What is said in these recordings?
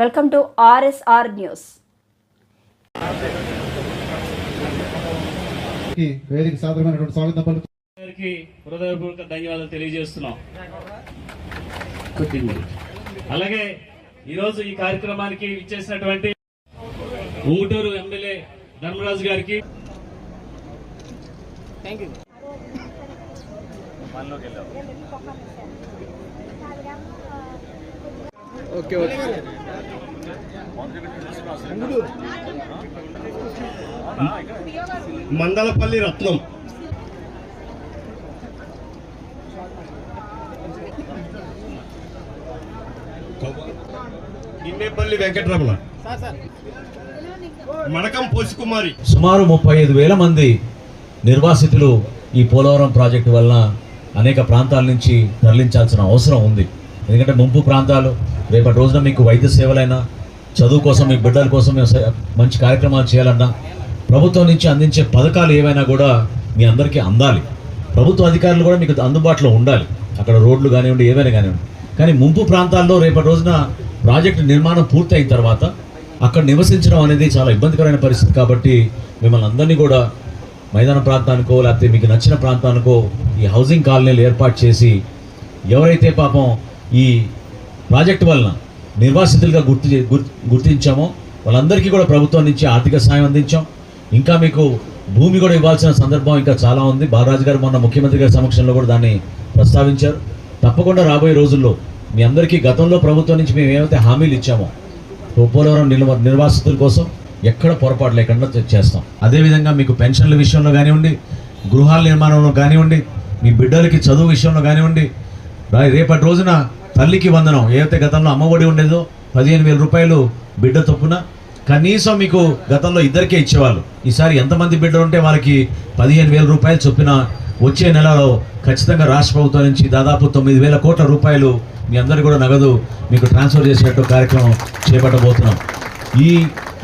Welcome to RSR news. వేదిక సాధారణమైనటువంటి స్వాగతం పలుకు హృదయపూర్వక ధన్యవాదాలు తెలియజేస్తున్నాం. అలాగే ఈరోజు ఈ కార్యక్రమానికి ఇచ్చేసినటువంటి ఉంగుటూరు ఎమ్మెల్యే ధర్మరాజు గారికి మందలపల్లి రత్నం. ఇన్నేపల్లి వెంకటరమణ. మడకం పోసికుమారి. సుమారు ముప్పై ఐదు వేల మంది నిర్వాసితులు ఈ పోలవరం ప్రాజెక్టు వలన అనేక ప్రాంతాల నుంచి తరలించాల్సిన అవసరం ఉంది. ఎందుకంటే ముంపు ప్రాంతాలు రేపటి రోజున మీకు వైద్య సేవలైనా చదువు కోసం మీ బిడ్డల కోసం మేము మంచి కార్యక్రమాలు చేయాలన్నా ప్రభుత్వం నుంచి అందించే పథకాలు ఏవైనా కూడా మీ అందరికీ అందాలి. ప్రభుత్వ అధికారులు కూడా మీకు అందుబాటులో ఉండాలి. అక్కడ రోడ్లు కానివ్వండి ఏవైనా కానివ్వండి. కానీ ముంపు ప్రాంతాల్లో రేపటి రోజున ప్రాజెక్టు నిర్మాణం పూర్తయిన తర్వాత అక్కడ నివసించడం అనేది చాలా ఇబ్బందికరమైన పరిస్థితి కాబట్టి మిమ్మల్ని అందరినీ కూడా మైదాన ప్రాంతానికో లేకపోతే మీకు నచ్చిన ప్రాంతానికో ఈ హౌసింగ్ కాలనీలు ఏర్పాటు చేసి ఎవరైతే పాపం ఈ ప్రాజెక్టు వలన నిర్వాసితులుగా గుర్తు చే- గుర్తించామో వాళ్ళందరికీ కూడా ప్రభుత్వం నుంచి ఆర్థిక సాయం అందించాం. ఇంకా మీకు భూమి కూడా ఇవ్వాల్సిన సందర్భం ఇంకా చాలా ఉంది. బాలరాజు గారు మొన్న ముఖ్యమంత్రి గారి సమక్షంలో కూడా దాన్ని ప్రస్తావించారు. తప్పకుండా రాబోయే రోజుల్లో మీ అందరికీ గతంలో ప్రభుత్వం నుంచి మేము ఏమైతే హామీలు ఇచ్చామో పోలవరం నిల్వ నిర్వాసితుల కోసం ఎక్కడ పొరపాటు లేకుండా చేస్తాం. అదేవిధంగా మీకు పెన్షన్ల విషయంలో కానివ్వండి గృహాల నిర్మాణంలో కానివ్వండి మీ బిడ్డలకి చదువు విషయంలో కానివ్వండి రేపటి రోజున తల్లికి వందనం. ఏదైతే గతంలో అమ్మఒడి ఉండేదో పదిహేను వేల రూపాయలు బిడ్డ తప్పున కనీసం మీకు గతంలో ఇద్దరికే ఇచ్చేవాళ్ళు. ఈసారి ఎంతమంది బిడ్డలు ఉంటే వాళ్ళకి పదిహేను వేల రూపాయలు చొప్పున వచ్చే నెలలో ఖచ్చితంగా రాష్ట్ర ప్రభుత్వం నుంచి దాదాపు తొమ్మిది వేల కోట్ల రూపాయలు మీ అందరు కూడా నగదు మీకు ట్రాన్స్ఫర్ చేసేటట్టు కార్యక్రమం చేపట్టబోతున్నాం. ఈ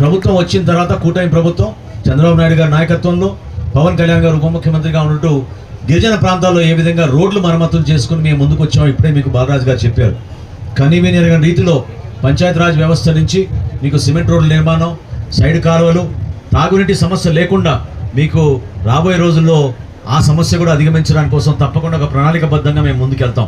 ప్రభుత్వం వచ్చిన తర్వాత కూటమి ప్రభుత్వం చంద్రబాబు నాయుడు గారి నాయకత్వంలో పవన్ కళ్యాణ్ గారు ఉప ముఖ్యమంత్రిగా ఉన్నట్టు గిరిజన ప్రాంతాల్లో ఏ విధంగా రోడ్లు మరమ్మతులు చేసుకుని మేము ముందుకు వచ్చామో ఇప్పుడే మీకు బాలరాజు గారు చెప్పారు. కనీవిని ఎరగని రీతిలో పంచాయతీరాజ్ వ్యవస్థ నుంచి మీకు సిమెంట్ రోడ్ల నిర్మాణం సైడ్ కాలువలు తాగునీటి సమస్య లేకుండా మీకు రాబోయే రోజుల్లో ఆ సమస్య కూడా అధిగమించడానికి కోసం తప్పకుండా ఒక ప్రణాళికబద్ధంగా మేము ముందుకెళ్తాం.